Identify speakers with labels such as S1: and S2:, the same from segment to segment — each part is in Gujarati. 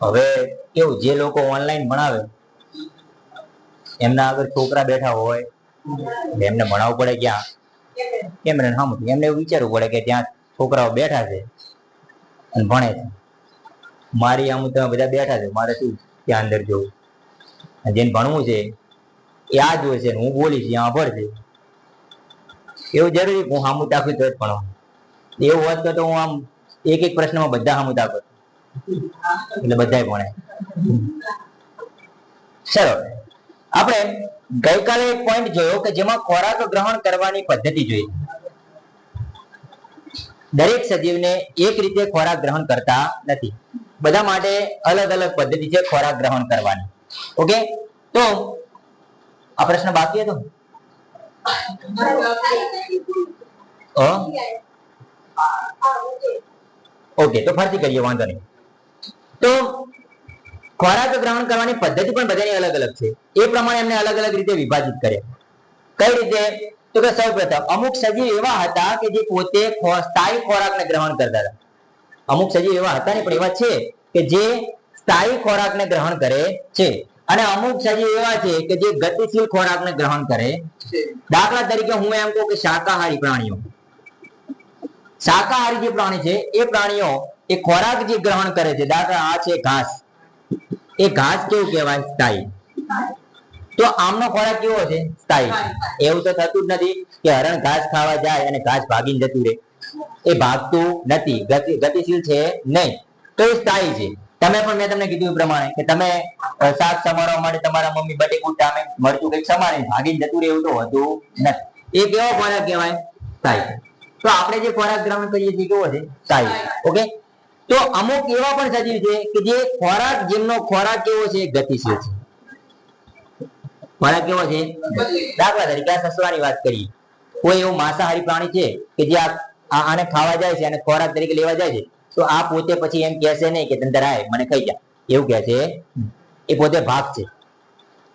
S1: હવે કેવું, જે લોકો ઓનલાઈન ભણાવે, એમના આગળ છોકરા બેઠા હોય એમને ભણાવવું પડે ક્યાં? કેમ ને એમને એવું વિચારવું પડે કે ત્યાં છોકરાઓ બેઠા છે અને ભણે છે. મારી આમ તમે બધા બેઠા છે, મારે શું ત્યાં અંદર જવું? જેને ભણવું છે, એ આ જોવે છે હું બોલીશ ત્યાં ભણ છે. એવું જરૂરી હું સામું તાકું તો જ ભણવાનું. એવું હોત તો હું આમ એક એક પ્રશ્નમાં બધા સામું તાકું એટલે બધાય ભણે. ચલો, આપણે ગઈકાલે એક પોઈન્ટ જોયો કે જેમાં ખોરાક ગ્રહણ કરવાની પદ્ધતિ જોઈ. દરેક સજીવને એક રીતે ખોરાક ગ્રહણ કરતા નથી. બધા માટે અલગ અલગ પદ્ધતિ છે ખોરાક ગ્રહણ કરવાની. ઓકે? તો, આ પ્રશ્ન બાકી હતો? ઓકે, તો ફરીથી કરીએ, વાંધો નહીં. તો ખોરાક ગ્રહણ કરવાની પદ્ધતિ પણ બધાની અલગ અલગ છે. એ પ્રમાણે એમને અલગ અલગ રીતે વિભાજિત કરે કઈ રીતે? તો કે સૌપ્રથમ અમુક સજીવ એવા હતા કે જે પોતે સ્થાયી ખોરાકને ગ્રહણ કરતા હતા. અમુક સજીવ એવા હતા ને, પણ એવા છે કે જે સ્થાયી ખોરાકને ગ્રહણ કરે છે. અને અમુક સજીવ એવા છે કે જે ગતિશીલ ખોરાકને ગ્રહણ કરે દાખલા તરીકે હું એમ કહું કે શાકાહારી પ્રાણીઓ. શાકાહારી જે પ્રાણી છે, એ પ્રાણીઓ એ ખોરાક જે ગ્રહણ કરે છે દાખલા આ છે ઘાસ. એ ઘાસ કેવું કહેવાય? સ્થાયી. તો આમનો ખોરાક કેવો છે? સ્થાયી. એવું તો થતું જ નથી કે હરણ ઘાસ ખાવા જાય અને ઘાસ ભાગીને જતું રહે. એ ભાગતું નથી ગતિશીલ છે નહીં. તો એ સ્થાયી છે. તમે પણ મેં તમને કીધું પ્રમાણે કે તમે શાક સમારવા માટે તમારા મમ્મી બટેકું ટામે મરચું કંઈક સમારે ભાગીને જતું રહે એવું તો હોતું નથી. એ કેવો ખોરાક કહેવાય? સ્થાયી. તો આપણે જે ખોરાક ગ્રહણ કરીએ છીએ કેવો છે? સ્થાયી. ઓકે? તો અમુક એવા પણ સજીવ છે કે જે ખોરાક, જેમનો ખોરાક કેવો છે? ગતિશીલ છે. ખોરાક કેવો છે? દાખલા તરીકે આ સસલાની વાત કરીએ. કોઈ એવું માંસાહારી પ્રાણી છે કે જે આને ખાવા જાય છે અને ખોરાક તરીકે લેવા જાય છે, તો આ પોતે પછી એમ કહેશે નહીં કે તંદર આય મને ખાઈ જા. એવું કહે છે. એ પોતે ભાગ છે.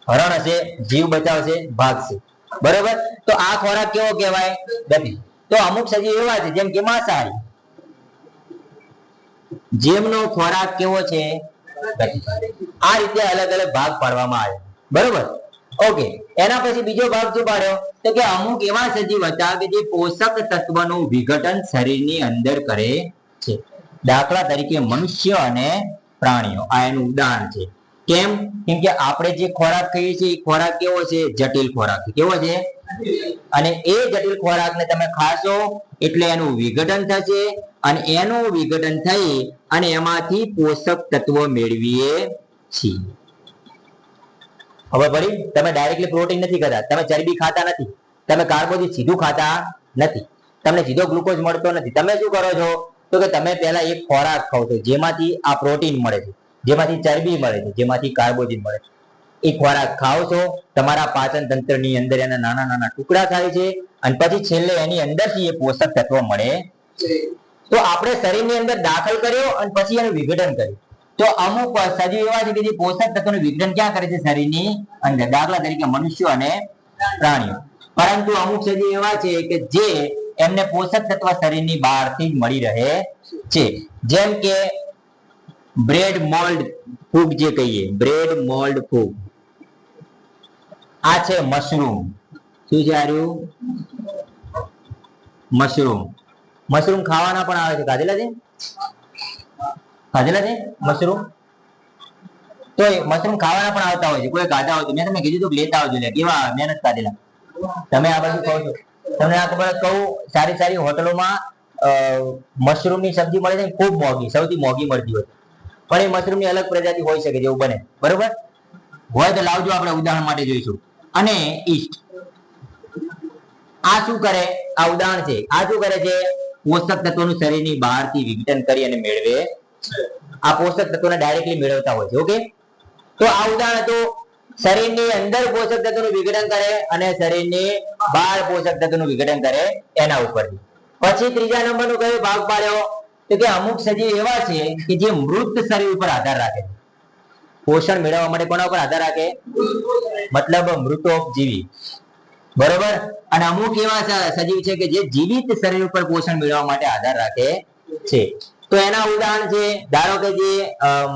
S1: હરણ હશે, જીવ બચાવશે, ભાગ છે. બરોબર? તો આ ખોરાક કેવો કહેવાય? ગતિ તો અમુક સજીવ એવા છે જેમ કે માંસાહારી. જેમનો ખોરાક કેવો છે? આ રીતે અલગ અલગ ભાગ પાડવામાં આવે. બરોબર? ઓકે એના પછી બીજો ભાગ શું પાડ્યો, તો કે અમુક એવા સજીવ હતા કે જે પોષક તત્વનું વિઘટન શરીરની અંદર કરે છે. દાખલા તરીકે મનુષ્ય અને પ્રાણીઓ. આ એનું ઉદાહરણ છે. કેમ? કેમ કે આપણે જે ખોરાક ખાઈએ છીએ, એ ખોરાક કેવો છે? જટિલ ખોરાક. કેવો છે? અને એ જટિલ ખોરાકને તમે ખાશો એટલે એનું વિઘટન થશે અને એનું વિઘટન થઈ અને એમાંથી પોષક તત્વો મેળવીએ છીએ. હવે ભરી તમે ડાયરેક્ટલી પ્રોટીન નથી ખાતા. તમે ચરબી ખાતા નથી. તમે કાર્બોદિત સીધું ખાતા નથી. તમને સીધો ગ્લુકોઝ મળતો નથી. તમે શું કરો છો? તો કે તમે પહેલા એક ખોરાક ખાવ છો જેમાંથી આ પ્રોટીન મળે છે. જેમાંથી ચરબી મળે છે. જેમાંથી કાર્બોદિત મળે છે. એ ખોરાક ખાઓ છો, તમારા પાચન તંત્રની અંદર એના નાના નાના ટુકડા થાય છે અને પછી છેલ્લે એની અંદરથી એ પોષક તત્વ મળે. તો આપણે શરીરની અંદર દાખલ કર્યો અને પછી એનું વિઘટન કર્યું. તો અમુક સજીવ એવા છે કે જે પોષક તત્વોનું વિઘટન ક્યાં કરે છે? શરીરની અંદર, દાખલા તરીકે મનુષ્યો અને પ્રાણીઓ. પરંતુ અમુક સજીવ એવા છે કે જે એમને પોષક તત્વ શરીરની બહારથી જ મળી રહે છે. જેમ કે બ્રેડ મોલ્ડ ફૂગ જે કહીએ, બ્રેડ મોલ્ડ ફૂગ. આ છે મશરૂમ. શું છે આર્યું? મશરૂમ. મશરૂમ ખાવાના પણ આવે છે. ખાધેલા છે? છે મશરૂમ? તો મશરૂમ ખાવાના પણ આવતા હોય છે. કોઈ ખાધા હોય મેં તમને કીધું તું લેતા આવજો લે કેવા મહેનત કાઢેલા. તમે આ બધું કહો છો. તમને આ ખબર કહું, સારી સારી હોટલોમાં મશરૂમની સબ્જી મળે છે ખૂબ મોંઘી, સૌથી મોંઘી મળતી હોય. પણ એ મશરૂમની અલગ પ્રજાતિ હોઈ શકે જેવું બને. બરોબર? હોય તો લાવજો, આપણે ઉદાહરણ માટે જોઈશું. અને ઈસ્ટ આ શું કરે? આ ઉદાહરણ છે. આ શું કરે છે? પોષક તત્વોનું શરીરની બહારથી વિઘટન કરી અને મેળવે આ પોષક તત્વોને ડાયરેક્ટલી મેળવતા હોય છે ઓકે તો આ ઉદાહરણ હતું. શરીરની અંદર પોષક તત્વોનું વિઘટન કરે અને શરીરની બહાર પોષક તત્વોનું વિઘટન કરે એના ઉપરથી. પછી ત્રીજા નંબરનો કયો ભાગ પાડ્યો? તો કે અમુક સજીવ એવા છે કે જે મૃત શરીર ઉપર આધાર રાખે છે. પોષણ મેળવવા માટે કોના ઉપર આધાર રાખે? મતલબ મૃતોપજીવી. બરોબર? અને અમુક એવા સજીવ છે કે જે જીવિત શરીર ઉપર પોષણ મેળવવા માટે આધાર રાખે છે. તો એના ઉદાહરણ છે, ધારો કે જે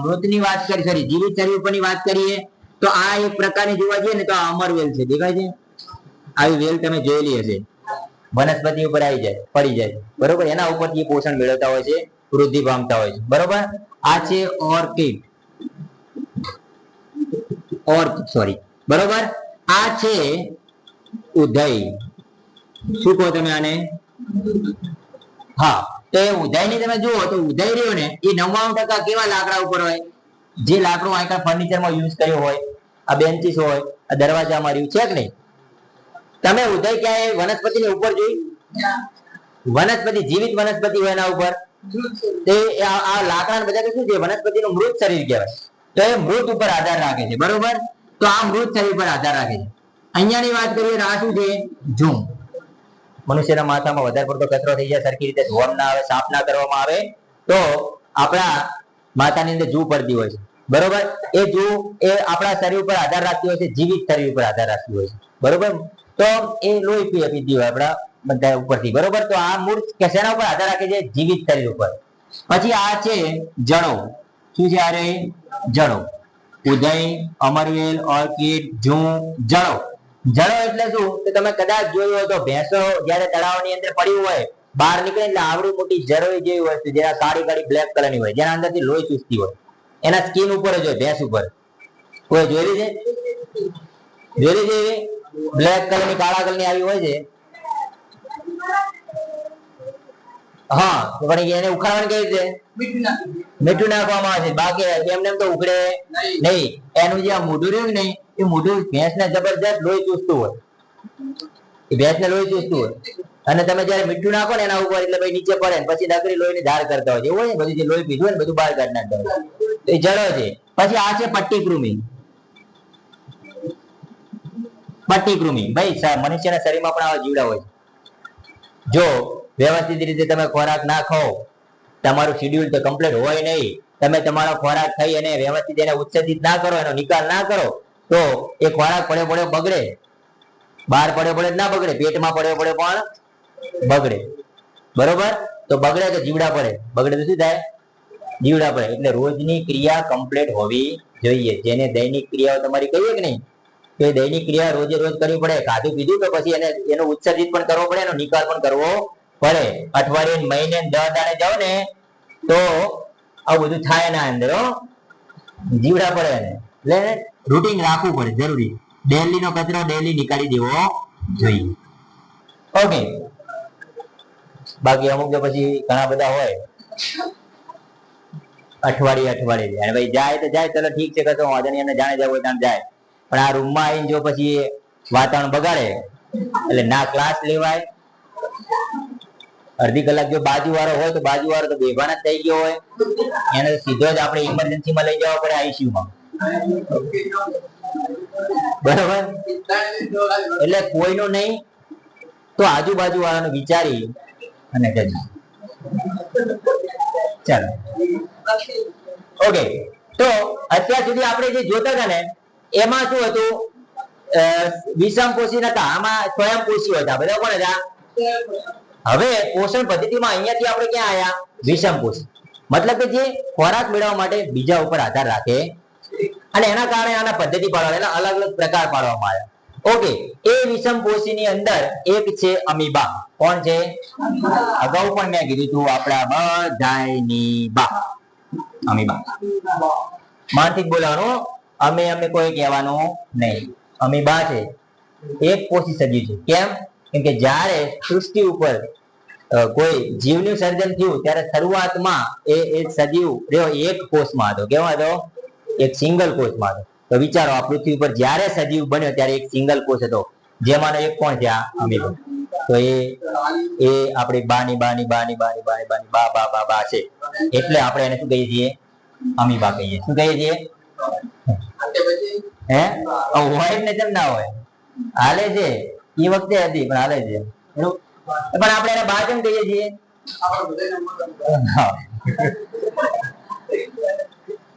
S1: મૃતની વાત કરી સોરી જીવિત શરીર ઉપરની વાત કરીએ, તો આ એક પ્રકારની જોવા જઈએ ને, તો આ અમર વેલ છે. દેખાય છે? આવી વેલ તમે જોયેલી હશે. વનસ્પતિ ઉપર આવી જાય, પડી જાય. બરોબર? એના ઉપરથી પોષણ મેળવતા હોય છે, વૃદ્ધિ પામતા હોય છે. બરોબર? આ છે ઓર્કિડ. ઓર્ક સોરી બરોબર? આ છે ઉદય. શું કહો તમે આને? હા તો એ ઉદય ને તમે જુઓ તો ઉદય રહ્યો ને એ નવ્વાણું ટકા કેવા લાકડા ઉપર હોય? જે લાકડું અહીંયા ફર્નિચરમાં યુઝ કર્યો હોય આ બેન્ચીસ હોય આ દરવાજામાં રહ્યું છે કે નહીં? તમે ઉદય ક્યાંય વનસ્પતિ ની ઉપર જોઈ? વનસ્પતિ જીવિત વનસ્પતિ હોય એના ઉપર? તે આ આ લાકડા બધા શું છે? વનસ્પતિનું મૃત શરીર કહેવાય. તો એ મૃત ઉપર આધાર રાખે છે, બરોબર? તો આ મૃત શરીર પર આધાર રાખે છે. અહીંયાની વાત કરીએ આ શું છે? જૂમ મનુષ્યના માથામાં વધારે પડતો કચરો થઈ જાય, સરખી રીતે ધોવામાં ના આવે, સાફ ના કરવામાં આવે, તો આપણા માથાની અંદર જૂ પડતી હોય છે. બરોબર? એ જૂ એ આપણા શરીર ઉપર આધાર રાખતી હોય છે, જીવિત શરીર ઉપર આધાર રાખતી હોય છે. બરોબર? તો એ લોહી પી પીતી હોય આપણા બધા ઉપરથી. બરોબર? તો આ મૂળ કે શેના ઉપર આધાર રાખે છે? જીવિત શરીર ઉપર. પછી આ છે જણો શું છે અરે જણો ઉદય, અમરવેલ, ઓર્કિડ, જૂ જણો જણો એટલે શું? કે તમે કદાચ જોયું હોય તો ભેંસો જયારે તળાવની અંદર પડી હોય, બહાર નીકળે એટલે આવડી મોટી જરોઈ જેવી વસ્તુ જેના કાળી કાળી બ્લેક કલરની હોય, જેના અંદરથી લોહી ચૂસતી હોય. એના સ્કીન ઉપર જ હોય, ભેંસ ઉપર. કોઈ જોયેલી છે? જોયેલી છે બ્લેક બ્લેક કલરની કાળા કલરની આવી હોય છે? હા પણ એને ઉખાડવાની કેવી રીતે? મીઠું નાખવામાં આવે છે. બાકી એમને એમ તો ઉકળે નહીં. એનું જે આ મોઢું રહ્યું ને એ મોઢું ભેંસને જબરજસ્ત લોહી ચૂસતું હોય. એ ભેંસને લોહી ચૂસતું હોય. અને તમે જયારે મીઠું નાખો ને એના ઉપર એટલે ભાઈ નીચે પડે ને પછી નકરી લોહીની ધાર કરતા હોય એવું હોય ને બધું જે લોહી પીધું હોય ને બધું બહાર કાઢી નાખતા હોય એ જડો છે. પછી આ છે પટ્ટી કૃમિ પટ્ટી કૃમિ ભાઈ મનુષ્યના શરીરમાં પણ આવા જીવડા હોય છે. જો વ્યવસ્થિત રીતે તમે ખોરાક ના ખાઓ તમારું શિડ્યુલ તો કમ્પ્લીટ હોય નહીં. તમે તમારો ખોરાક ખાઈ અને વ્યવસ્થિત એને ઉત્સર્જિત ના કરો, એનો નિકાલ ના કરો, તો એ ખોરાક પડ્યો પડ્યો બગડે. બહાર પડ્યો પડ્યો ના બગડે, પેટમાં પડ્યો પડ્યો પણ બગડે. બરોબર? તો બગડે તો જીવડા પડે? બગડે તો શું થાય? જીવડા પડે. એટલે રોજની ક્રિયા કમ્પ્લીટ હોવી જોઈએ. જેને દૈનિક ક્રિયાઓ તમારી કહીએ કે નહીં, તો એ દૈનિક ક્રિયા રોજે રોજ કરવી પડે. ખાધું પીધું તો પછી એને, એનો ઉત્સર્જિત પણ કરવો પડે, એનો નિકાલ પણ કરવો પડે અઠવાડિયે મહિને દસ દાડે જાઓ ને, તો આવું બધું થાય ના અંદર જીવડા પડે ને એટલે રૂટીન રાખવું પડે, જરૂરી. ડેલી નો કચરો ડેલી નીકાળી દેવો જોઈએ. ઓકે બાકી અમુક તો પછી ઘણા બધા હોય. અઠવાડિયે અઠવાડિયે અને ભાઈ જાય તો જાય, ચલો ઠીક છે, કશો વાંધો નહીં જાણે જવું ત્યાં જાય. પણ આ રૂમમાં આવીને જો પછી વાતાવરણ બગાડે, એટલે ના ક્લાસ લેવાય અડધી કલાક જો બાજુ વાળો હોય તો બાજુ વાળો તો બેભાન જ થઈ ગયો હોય. એને સીધો જ આપણે ઇમરજન્સી માં લઈ જવા પડે ICU માં બરાબર? એટલે કોઈનો નહીં, તો આજુબાજુ વાળાનો વિચારી અને જજો. ચાલો. ઓકે, તો અત્યાર સુધી આપણે જે જોતા હતા ને, એમાં શું હતું? વિષમપોષી નતા, આમાં સ્વયંપોષી હતા બધા કોણ હતા હવે પોષણ પદ્ધતિમાં અહીંયાથી આપણે ક્યાં આવ્યા વિષમ પોષણ. મતલબ કે જે ખોરાક મેળવવા માટે બીજા ઉપર આધાર રાખે અને એના કારણે આના પદ્ધતિ પાડવા અલગ અલગ પ્રકાર પાડવામાં આવ્યા. ઓકે, એ વિષમ પોષીની અંદર એક છે અમીબા. કોણ છે? અગાઉ પણ મેં કીધું હતું આપણા બધાની બા. અમીબા. માનથી બોલવાનું અમે અમે કોઈ કહેવાનું નહીં. અમીબા છે. એક પોષી સજીવ છે. કેમ? કેમ કે જ્યારે સૃષ્ટિ ઉપર કોઈ જીવનું સર્જન થયું ત્યારે શરૂઆતમાં એ એક સજીવ રહ્યો એક કોષમાં હતો. કેવો હતો? એક સિંગલ કોષમાં હતો. તો વિચારો, આ પૃથ્વી ઉપર જ્યારે સજીવ બન્યો ત્યારે એક સિંગલ કોષ હતો. જેમાંનો એક કોણ છે? આ તો એ એ આપણી બાની બાની બાની બાની બાની બાની, બા બા બા બા છે. એટલે આપણે એને શું કહીએ છીએ? અમીબા કહીએ શું કહીએ છીએ? હે? હોય ને કેમ ના હોય? હાલે છે. એ વખતે હતી, પણ હાલે છે? પણ આપણે એને બા કેમ કહીએ છીએ?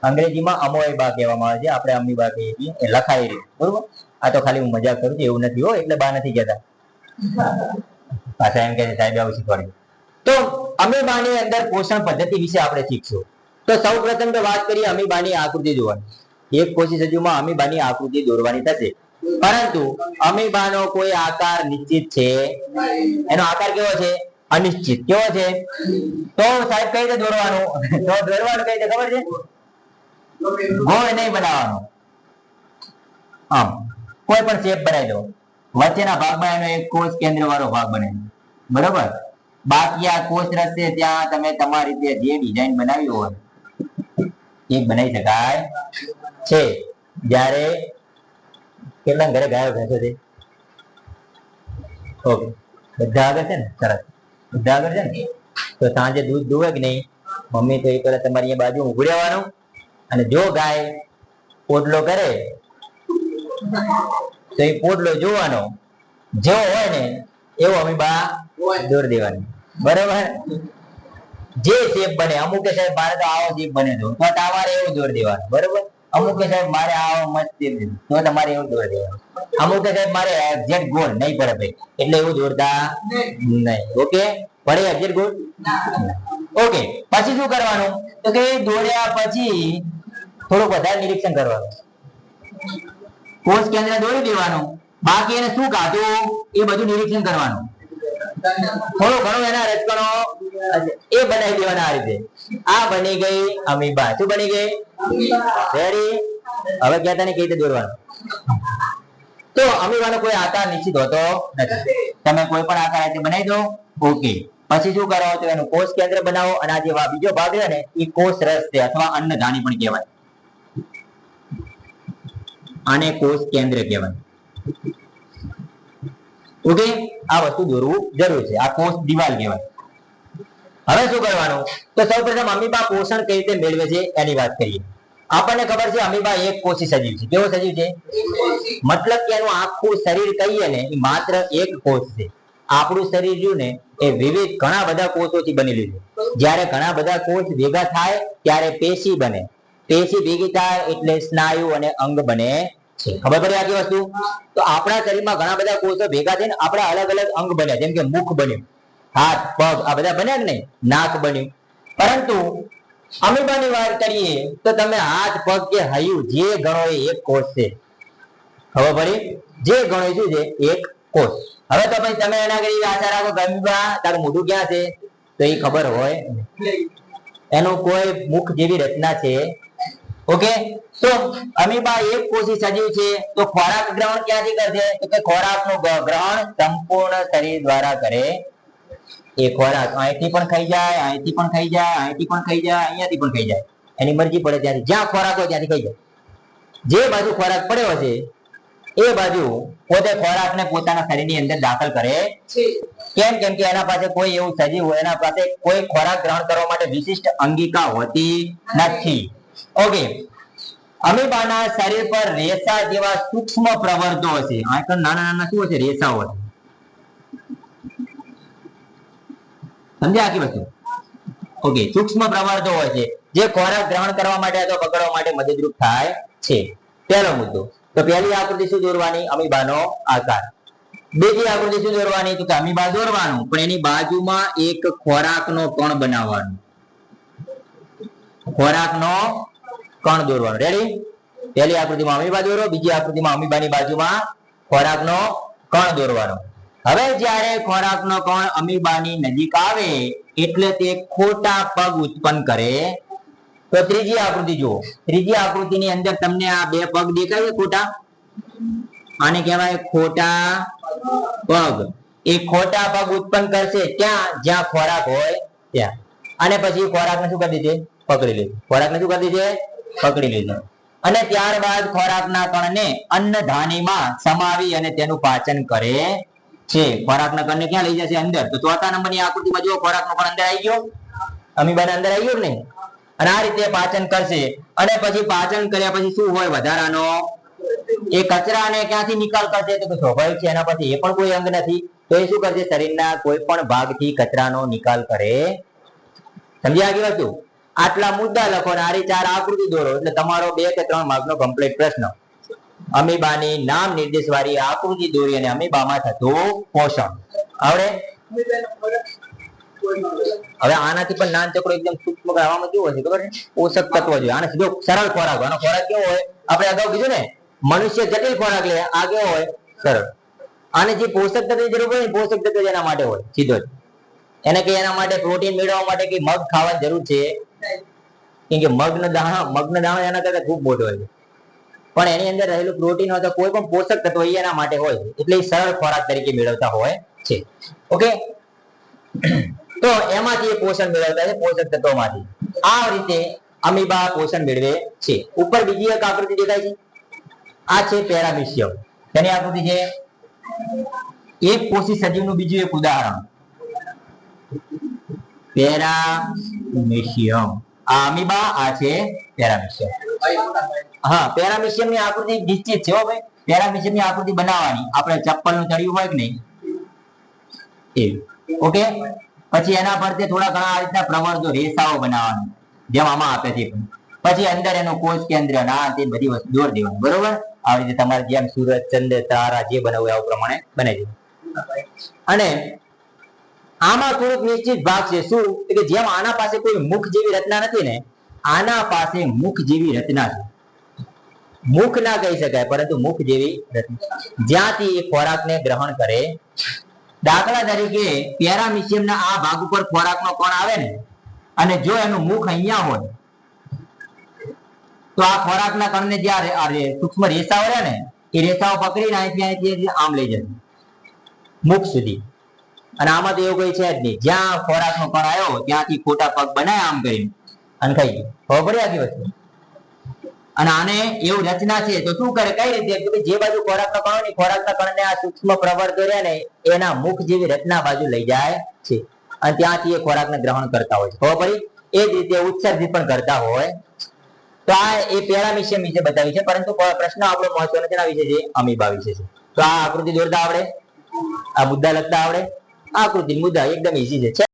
S1: અંગ્રેજીમાં અમોય બા કહેવામાં આવે છે. આપણે અમીબા કહીએ છીએ. લખાય બરોબર? આ તો ખાલી હું મજાક કરું છું. એવું નથી હો, એટલે બા નથી કહેતા. પાછા એમ છે, સાહેબ, આવું શીખવાડ્યું તો અમીબાની અંદર પોષણ પદ્ધતિ વિશે આપણે શીખશું. તો સૌ પ્રથમ તો વાત કરીએ અમીબાની આકૃતિ જોવાની. એક કોશી સજીવમાં અમીબાની આકૃતિ દોરવાની થશે. પરંતુ અમીબાનો કોઈ આકાર નિશ્ચિત છે? એનો આકાર કેવો છે? અનિશ્ચિત. કેવો છે? તો સાહેબ કઈ રીતે દોરવાનું? તો દોરવાનું કઈ રીતે ખબર છે? ગોળ નહીં બનાવવાનો. આમ, કોઈ પણ શેપ બનાવી દો. વચ્ચેના ભાગમાં એનો એક કોષ કેન્દ્ર વાળો ભાગ બને. બરોબર? બાકી આ કોષ રસ્તે ત્યાં તમે તમારી રીતે જે ડિઝાઇન બનાવી હોય, એ બનાવી શકાય છે. જ્યારે કેટલા ઘરે ગાયો ભેંસો છે? ઓકે. બધા આગળ છે ને? સરસ. બધા આગળ છે ને? તો સાંજે દૂધ દુવે કે નહીં? મમ્મી તો એ પેલા તમારી બાજુ ઊભું અને જો ગાય પોટલો કરે, તો એ પોટલો જોવાનો. જેવો હોય ને, એવો અમે બા દોર દેવાની. બરોબર? જે શેપ બને. અમુક સાહેબ મારે તો આવો શેપ બને તો. તમારે એવું દોર દેવાનું. બરોબર? અમુક સાહેબ મારે આવો મસ્તી તો તમારે એવું દોડે અમુક સાહેબ મારે એક્ઝેક્ટ ગોળ નહીં પડે ભાઈ, એટલે એવું દોડતા નહીં. ઓકે? પડે એક્ઝેક્ટ ગોલ ઓકે, પછી શું કરવાનું? તો કે દોડ્યા પછી થોડુંક વધારે નિરીક્ષણ કરવાનું. કોષ કેન્દ્ર દોડી દેવાનું. બાકી એને શું કાઢું એ બધું નિરીક્ષણ કરવાનું. થોડું ઘણું એના રચકણો એ બનાવી દેવાના આ રીતે. આ બની ગઈ અમીબા. શું બની ગઈ? રેડી હવે ક્યાં તને કઈ રીતે દોરવાનું? તો અમીબાનો કોઈ આકાર નિશ્ચિત હોતો નથી. તમે કોઈ પણ આકાર આ બનાવી દો. ઓકે પછી શું કરો? તો એનું કોષ કેન્દ્ર બનાવો. અને આ જે બીજો ભાગ છે ને, એ કોષ રસ છે અથવા અન્નધાની પણ કહેવાય. આને કોષ કેન્દ્ર કહેવાય. ઓકે આ વસ્તુ દોરવું જરૂર છે. આ કોષ દિવાલ કહેવાય. હવે શું કરવાનું? તો સૌપ્રથમ અમીબા પોષણ કઈ રીતે મેળવે છે એની વાત કરીએ. આપણને ખબર છે અમીબા એક કોષી સજીવ છે. કેવો સજીવ છે? મતલબ કે એનું આખું શરીર કહીએ ને, એ માત્ર એક કોષ છે. આપણું શરીર રહ્યું ને, એ વિવિધ ઘણા બધા કોષોથી બનેલું છે. જ્યારે ઘણા બધા કોષ ભેગા થાય, ત્યારે પેશી બને. પેશી ભેગી થાય એટલે સ્નાયુ અને અંગ બને. ખબર પડી આખી વસ્તુ? તો આપણા શરીરમાં ઘણા બધા કોષો ભેગા થઈને આપણા અલગ અલગ અંગ બન્યા, જેમ કે મુખ બન્યું, હાથ, પગ, આ બધા બન્યા કે નહીં, નાક બન્યું. પરંતુ અમીબાની વાત કરીએ તો તમે હાથ, પગ કે હયું જે ગણો એ એક કોષ છે. ખબર પડી? જે ગણો શું છે? એક કોષ. હવે તો પછી તમે એના કરી આશા રાખો કે અમીબા તારું મોઢું ક્યાં છે? તો એ ખબર હોય. એનું કોઈ મુખ જેવી રચના છે ઓકે તો અમીબા એક કોષી સજીવ છે. તો ખોરાક ગ્રહણ ક્યાંથી કરશે? તો કે ખોરાકનું ગ્રહણ સંપૂર્ણ શરીર દ્વારા કરે. એ ખોરાક અહીંથી પણ ખાઈ જાય અહીંથી પણ ખાઈ જાય અહીંથી પણ ખાઈ જાય અહીંયાથી પણ ખાઈ જાય. એની મરજી પડે ત્યારે જ્યાં ખોરાક હોય ત્યાંથી ખાઈ જાય. જે બાજુ ખોરાક પડ્યો હશે એ બાજુ પોતે ખોરાકને પોતાના શરીરની અંદર દાખલ કરે. કેમ? કેમ કે એના પાસે કોઈ એવું સજીવ હોય એના પાસે કોઈ ખોરાક ગ્રહણ કરવા માટે વિશિષ્ટ અંગિકા હોતી નથી. ઓકે અમીબાના શરીર પર રેસા જેવા સૂક્ષ્મ પ્રવર્તો આ નાના નાના શું હશે રેસાઓ સમજ્યા આખી વસ્તુ? ઓકે સૂક્ષ્મ પ્રવર્તો હોય છે. જે ખોરાક ગ્રહણ કરવા માટે અથવા પકડવા માટે મદદરૂપ થાય છે. પહેલો મુદ્દો. તો પહેલી આકૃતિ શું દોરવાની? અમીબાનો આકાર. બીજી આકૃતિ શું દોરવાની? તો કે અમીબા દોરવાનું. પણ એની બાજુમાં એક ખોરાકનો કણ બનાવવાનો. ખોરાકનો કણ દોરવાનો. રેડી પહેલી આકૃતિમાં અમીબા દોરો, બીજી આકૃતિમાં અમીબાની બાજુમાં ખોરાકનો કણ દોરવાનો. હવે જ્યારે ખોરાકનો કણ અમીબાની નજીક આવે, એટલે તે ખોટા પગ ઉત્પન્ન કરે. તો ત્રીજી આકૃતિ જુઓ. ત્રીજી આકૃતિની અંદર તમને આ બે પગ દેખાય છે ખોટા? આને કહેવાય ખોટા પગ. એ ખોટા પગ ઉત્પન્ન કરશે ત્યાં જ્યાં ખોરાક હોય ત્યાં. અને પછી ખોરાકને શું કરી દીધે પકડી લીધું ખોરાકને શું કરી દીધે પકડી લીધો. અને ત્યારબાદ ખોરાકના કણને અન્નધાનીમાં સમાવી અને તેનું પાચન કરે છે. ખોરાકના કણને ક્યાં લઈ જશે? અંદર. તો ચોથા નંબરની આકૃતિમાં જુઓ, ખોરાકનો કણ અંદર આવી ગયો. અમીબાને અંદર આવી ગયો ને? અને આ રીતે પાચન કરશે. અને પછી પાચન કર્યા પછી શું હોય વધારાનો? એ કચરાને ક્યાંથી નિકાલ કરશે? તો સ્વાભાવિક છે, એના પછી એ પણ કોઈ અંગ નથી. તો એ શું કરશે? શરીરના કોઈ પણ ભાગથી કચરાનો નિકાલ કરે. સમજ્યા આગી વસ્તુ આટલા મુદ્દા લખો અને આરી ચાર આકૃતિ દોરો. એટલે તમારો બે કે ત્રણ માર્કનો કમ્પ્લીટ પ્રશ્ન. અમીબાની નામ નિર્દેશ વાળી આકૃતિ દોરી અને અમીબામાં થતું પોષણ. આવડે? હવે આનાથી પણ નાન ચક્રો એકદમ સૂક્ષ્મ આવામાં કેવું ખબર છે? પોષક તત્વો જોઈએ. આને સીધો સરળ ખોરાક. આનો ખોરાક કેવો હોય? આપણે અગાઉ કીધું ને, મનુષ્ય જટિલ ખોરાક લે. આ કેવો હોય? સરળ. આને જે પોષક તત્વની જરૂર હોય ને, પોષક તત્વ એના માટે હોય. સીધો જ. એને કે એના માટે પ્રોટીન મેળવવા માટે કે મગ ખાવાની જરૂર છે? કેમ કે મગનો દાણો મગનો દાણો એના કરતા ખૂબ મોટો હોય છે. પણ એની અંદર રહેલું પ્રોટીન હોય તો કોઈ પણ પોષક તત્વ એના માટે હોય એટલે એ સરળ ખોરાક તરીકે મેળવતા હોય છે. ઓકે? તો એમાંથી પોષણ મેળવતા છે પોષક તત્વોમાંથી. આ રીતે અમીબા પોષણ મેળવે છે. ઉપર બીજી એક આકૃતિ દેખાય છે. આ છે પેરામિશિયમ તેની આકૃતિ છે. એક કોષી સજીવનું બીજું એક ઉદાહરણ. પેરામિશિયમ આ અમીબા આ છે પેરામિશિયમ હા પેરામિશિયમની આકૃતિ નિશ્ચિત છે ભાઈ. પેરામિશિયમની આકૃતિ બનાવવાની. આપણે ચપ્પલનું તળિયું હોય કે નહીં? એ ઓકે? પછી એના ફરતે થોડા ઘણા આ રીતના પ્રવર્તો રેસાઓ બનાવવાની. જેમ આમાં આપે છે પછી અંદર એનું કોષ કેન્દ્ર ના તે બધી વસ્તુ દોર દેવાનું. બરોબર? આવી રીતે તમારે જેમ સૂરજ, ચંદ્ર, તારા જે બનાવવું હોય પ્રમાણે બને છે અને આમાં થોડુંક નિશ્ચિત ભાગ છે. શું? કે જેમ આના પાસે કોઈ મુખ જેવી રચના નથી ને, આના પાસે મુખ જેવી રચના છે. મુખ ના કહી શકાય, પરંતુ મુખ જેવી રચના જ્યાંથી એ ખોરાકને ગ્રહણ કરે. દાખલા તરીકે પેરામિશિયમ ના આ ભાગ ઉપર ખોરાકનો કણ આવે ને, અને જો એનું મુખ અહીંયા હોય, તો આ ખોરાકના કણને જે આ રે- સૂક્ષ્મ રેસાઓ રહે ને, એ રેસાઓ પકડીને અહીંથી અહીંથી આમ લઈ જશે મુખ સુધી. અને આમાં તો એવું કઈ છે જ નહીં. જ્યાં ખોરાક નો કણ આવ્યો, ત્યાંથી ખોટા પગ બનાય આમ કરીને. અને ખાઈ ગયું. ખબર પડી આખી વસ્તુ અને આને એવું રચના છે, તો શું કરે? કઈ રીતે? જે બાજુ ખોરાકનો કણો ને ખોરાકના કણને આ સૂક્ષ્મ પ્રવર્તો રહ્યા ને એના મુખ જેવી રચના બાજુ લઈ જાય છે. અને ત્યાંથી એ ખોરાકને ગ્રહણ કરતા હોય છે. ખબર પડી, એ જ રીતે ઉત્સર્જિત પણ કરતા હોય. તો આ એ પેરામિશિયમ વિશે બતાવી છે, પરંતુ પ્રશ્ન આપણો મહત્વનો તેના વિશે છે અમીબા વિશે છે. તો આ આકૃતિ દોરતા આવડે? આ મુદ્દા લખતા આવડે? આકૃતિ મુદ્દા એકદમ ઈઝી છે.